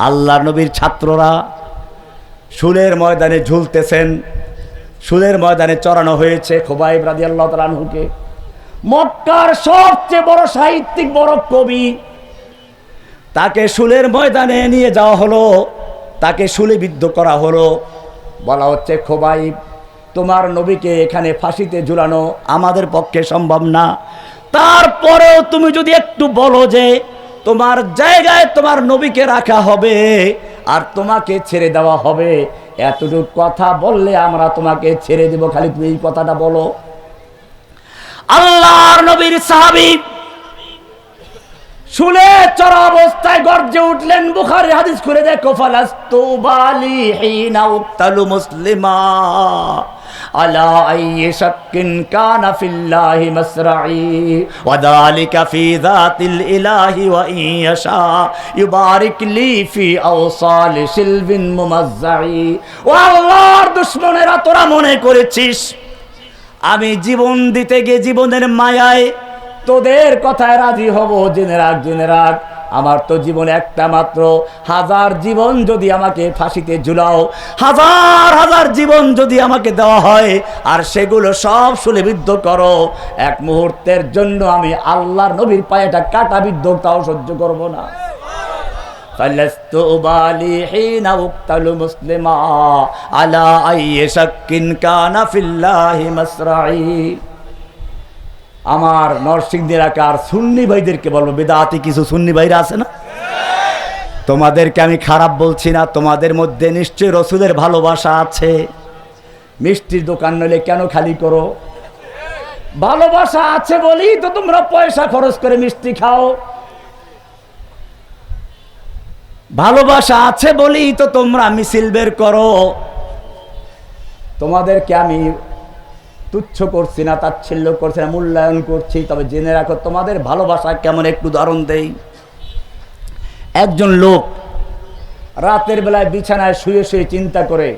আল্লাহ নবীর ছাত্ররা শুলের ময়দানে ঝুলতেছেন শুলের ময়দানে চড়ানো হয়েছে খোবাইব রাজি আল্লাহ তালহুকে মক্কার সবচেয়ে বড় সাহিত্যিক, বড় কবি, তাকে শুলের ময়দানে নিয়ে যাওয়া হলো, তাকে শুলে বিদ্ধ করা হলো। বলা হচ্ছে, খোবাইব, তোমার নবীকে এখানে ফাঁসিতে ঝুলানো আমাদের পক্ষে সম্ভব না। তারপরেও তুমি যদি একটু বলো যে তোমার জায়গায় তোমার নবীকে রাখা হবে আর তোমাকে ছেড়ে দেওয়া হবে। এতটুকু কথা বললে আমরা তোমাকে ছেড়ে দেব। খালি তুমি এই কথাটা বলো। আল্লাহর নবীর সাহাবী শুনে চড়া অবস্থায় গর্জে উঠলেন বুখারি হাদিস করে দেখো, ফালাস্তু বালি হিনা উক্তালু মুসলিমা আলা আইয়ি শাক্কিন কানা ফিল্লাহি মাসরাই ওয়া যালিকা ফি যাতিল ইলাহি ওয়া ইয়াশা ইউবারিক লি ফি আওসাল শিলবিন মুমাজ্জাই ও আল্লাহর দুশমনেরা, তোরা মনে করেছিস, আমি জীবন দিতে গিয়ে জীবনের মায়ায় তোদের কথায় রাজি হব, জেনে রাখ জেনে রাখ। আমার তো জীবন একটা মাত্র। হাজার জীবন যদি আমাকে ফাঁসিতে ঝুলাও, হাজার হাজার জীবন যদি আমাকে দেওয়া হয়, আর সেগুলো সব সুলেবিদ্ধ করো, এক মুহূর্তের জন্য আমি আল্লাহর নবীর পায়েটা কাটা বিদ্ধ তাও সহ্য করব না। মুসলিমা, আলা আইয়ে আমার নরসিংদী এলাকার সুন্নি ভাইদেরকে বলব, বেদাতি কিছু সুন্নি ভাইরা আছে না? তোমাদেরকে আমি খারাপ বলছি না, তোমাদের মধ্যে নিশ্চয়ই রসুলের ভালোবাসা আছে। মিষ্টির দোকান নইলে কেন খালি করো? ভালোবাসা আছে বলেই তো তোমরা পয়সা খরচ করে মিষ্টি খাও। ভালোবাসা আছে বলেই তো তোমরা মিছিল বের করো। তোমাদেরকে আমি তুচ্ছ করছি না, তাচ্ছিল্য করছি না, মূল্যায়ন করছি, তবে জেনে রাখো তোমাদের ভালোবাসা কেমন একটু উদাহরণ দেই। একজন লোক রাতের বেলায় বিছানায় শুয়ে শুয়ে চিন্তা করে,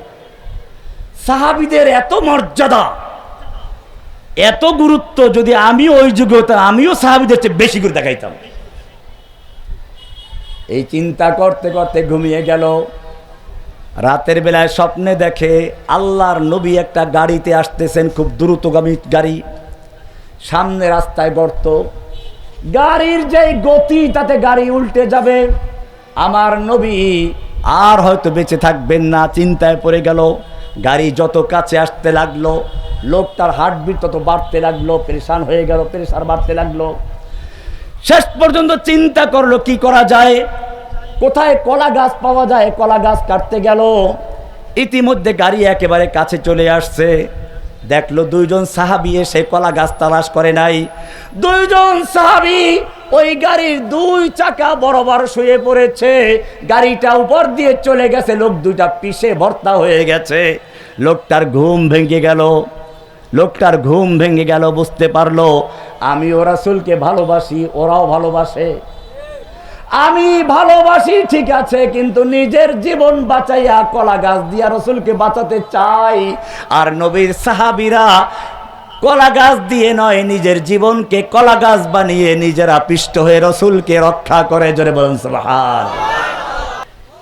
সাহাবিদের এত মর্যাদা, এত গুরুত্ব, যদি আমি ওই যুগে হতাম, আমিও সাহাবিদের চেয়ে বেশি করে দেখাইতাম। এই চিন্তা করতে করতে ঘুমিয়ে গেল। রাতের বেলায় স্বপ্নে দেখে আল্লাহর নবী একটা গাড়িতে আসতেছেন, খুব দ্রুতগামী গাড়ি। সামনে রাস্তায় গর্ত। গাড়ির যে গতি, তাতে গাড়ি উল্টে যাবে। আমার নবী আর হয়তো বেঁচে থাকবেন না, চিন্তায় পড়ে গেল। গাড়ি যত কাছে আসতে লাগল, লোকটার হার্টবিট তত বাড়তে লাগল, পেরেশান হয়ে গেল, পেরেশান বাড়তে লাগল। শেষ পর্যন্ত চিন্তা করল, কি করা যায়? কোথায় কলা গাছ পাওয়া যায়? কলা গাছ কাটতে গেল। ইতিমধ্যে গাড়ি একেবারে কাছে চলে আসছে। দেখল দুইজন সাহাবি এসে কলা গাছ তালাশ করে নাই। দুইজন সাহাবি ওই গাড়ির দুই চাকা বরাবর শুয়ে পড়েছে। গাড়িটা উপর দিয়ে চলে গেছে। লোক দুইটা পিষে ভর্তা হয়ে গেছে। লোকটার ঘুম ভেঙে গেল। লোকটার ঘুম ভেঙে গেল, বুঝতে পারল, আমি ও রাসুলকে ভালোবাসি, ওরাও ভালোবাসে। আমি ভালোবাসি, ঠিক আছে, কিন্তু নিজের জীবন বাঁচাইয়া কলা গাছ দিয়া রসুলকে বাঁচাতে চাই। আর নবীর সাহাবিরা কলা গাছ দিয়ে নয়, নিজের জীবনকে কলা গাছ বানিয়ে নিজেরা পিষ্ট হয়ে রসুলকে রক্ষা করে। জোরে বলুন।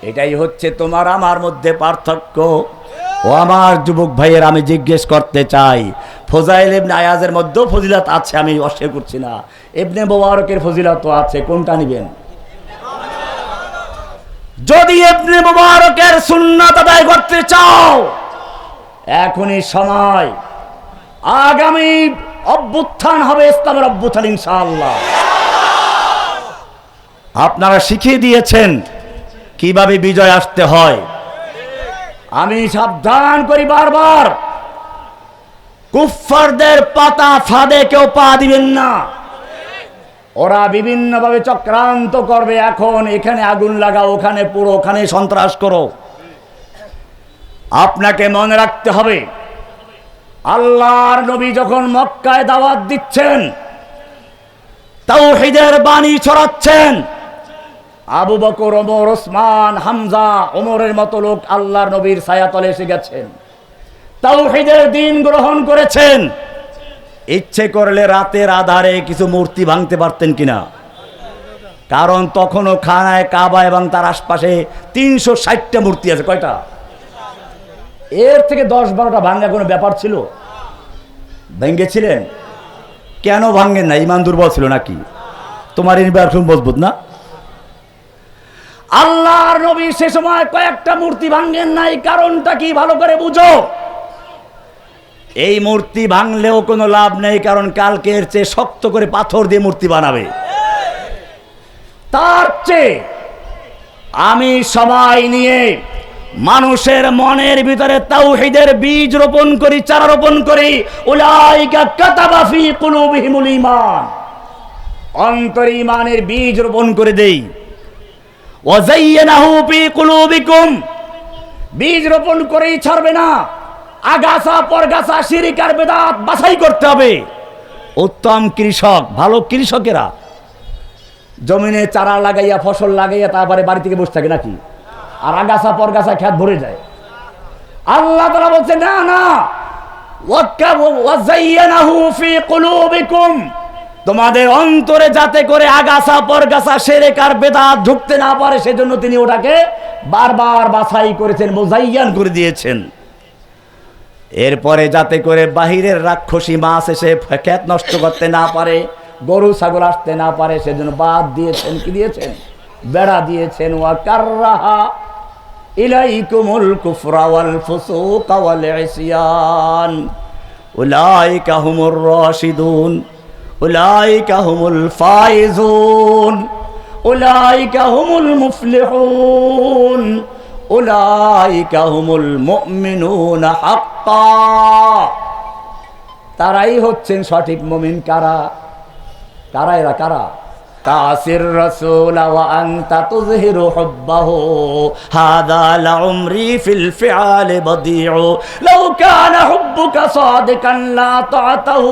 এটাই হচ্ছে তোমার, আমার মধ্যে পার্থক্য। ও আমার যুবক ভাইয়ের, আমি জিজ্ঞেস করতে চাই, ফজাইল এবনে আয়াজের মধ্যেও ফজিলাত আছে? আমি অস্বীকার করছি না। এবনে মোবারকের ফজিলাত আছে, কোনটা নিবেন? যদি এবনে মোবারকের সুন্নাত আদায় করতে চাও, এখনই সময়। আগামী অভ্যুত্থান হবে ইসলামের অভ্যুত্থান, ইনশাআল্লাহ। আপনারা শিখিয়ে দিয়েছেন কীভাবে বিজয় আসতে হয়। আমি সাবধান করি বারবার। কুফফারদের পাতা ফাঁদে কেউ পা দিবেন না। ওরা বিভিন্নভাবে চক্রান্ত করবে, এখন এখানে আগুন লাগাও, ওখানে পুরো, ওখানে সন্ত্রাস করো। আপনাকে মনে রাখতে হবে, আল্লাহর নবী যখন মক্কায় দাওয়াত দিচ্ছেন, তাওহীদের বাণী ছড়াচ্ছেন, আবু বকর, ওমর, ওসমান, হামজা, ওমরের মতো লোক আল্লাহর নবীর ছায়াতলে এসে গেছেন। তাওহীদের দিন গ্রহণ করেছেন। ইচ্ছে করলে রাতের আধারে কিছু মূর্তি ভাঙতে পারতেন কিনা? কারণ তখনও খানায় কাবা এবং তার আশপাশে তিনশো ষাটটা মূর্তি আছে। কয়টা? এর থেকে দশ বারোটা ভাঙ্গা কোনো ব্যাপার ছিল? ভেঙ্গেছিলেন কেন ভাঙ্গেন না? ইমান দুর্বল ছিল নাকি? তোমার ইনভার্সন মজবুত না? আল্লাহর নবী সে সময় কয়েকটা মূর্তি ভাঙ্গেন নাই। কারণটা কি? ভালো করে বুঝো। এই মূর্তি ভাঙলেও কোনো লাভ নেই, কারণ কালকে এর চেয়ে শক্ত করে পাথর দিয়ে মূর্তি বানাবে। তার চেয়ে আমি সবাই নিয়ে মানুষের মনের ভিতরে তাওহীদের বীজ রোপণ করি, চারা রোপণ করি। উলাইকা কাতাবা ফি কুলুবিহিমুল ঈমান। অন্তর ঈমানের বীজ রোপণ করে দেই। ওয়াজাইয়ানাহু ফি কুলুবিকুম। বীজ রোপণ করেই ছাড়বে না। আগাছা, পরগাছা শিরিকার বেদাত বাছাই করতে হবে। উত্তম কৃষক, ভালো কৃষকেরা। জমিনে চারা লাগাইয়া, ফসল লাগাইয়া তারপরে বাড়ি থেকে বসে থাকে নাকি? আর আগাছা, পরগাছা খেত ভরে যায়। আল্লাহ তারা বলছে, না না। তোমাদের অন্তরে যাতে করে আগাছা, পরগাছা, সেরেকার বেদাত ঢুকতে না পারে, সেজন্য তিনি ওটাকে বারবার বাছাই করেছেন, মোজাইয়ান করে দিয়েছেন। এরপরে যাতে করে বাহিরের রাক্ষসী মাছ এসে ক্ষেত নষ্ট করতে না পারে, গরু, ছাগল আসতে না পারে, সেজন্য বাদ দিয়েছেন, কি দিয়েছেন? বেড়া দিয়েছেন। ওয়া কাররাহা ইলাইকুমুল হুমুল তারাই হচ্ছেন সঠিক মুমিন কারা? কারা এরা কারা? تعصي الرسول وأنت تظهر حبه. هذا لعمري في الفعال بضيع لو كان حبك صادقا لا طعته.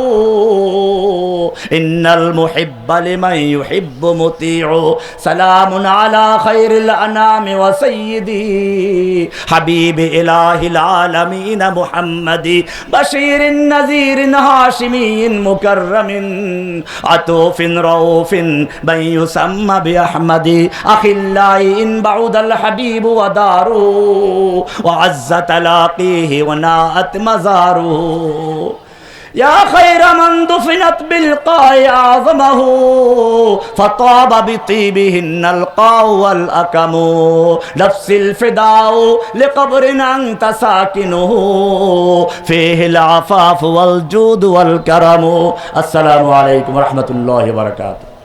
إن المحب لمن يحب مطيع. سلام على خير الأنام وسيدي. حبيب إله العالمين محمد. بشير نذير هاشمي مكرم. عطوف روف من يسمى بأحمد أخي الله إن بعود الحبيب وداره আযযা তালাকিহি وناءت مزاره يا خير من دفنت بالقاء أعظمه فطاب بطيبهن القاء والأكم نفس الفداء لقبر أنت ساكنه فيه العفاف والجود والكرم السلام عليكم ورحمة الله وبركاته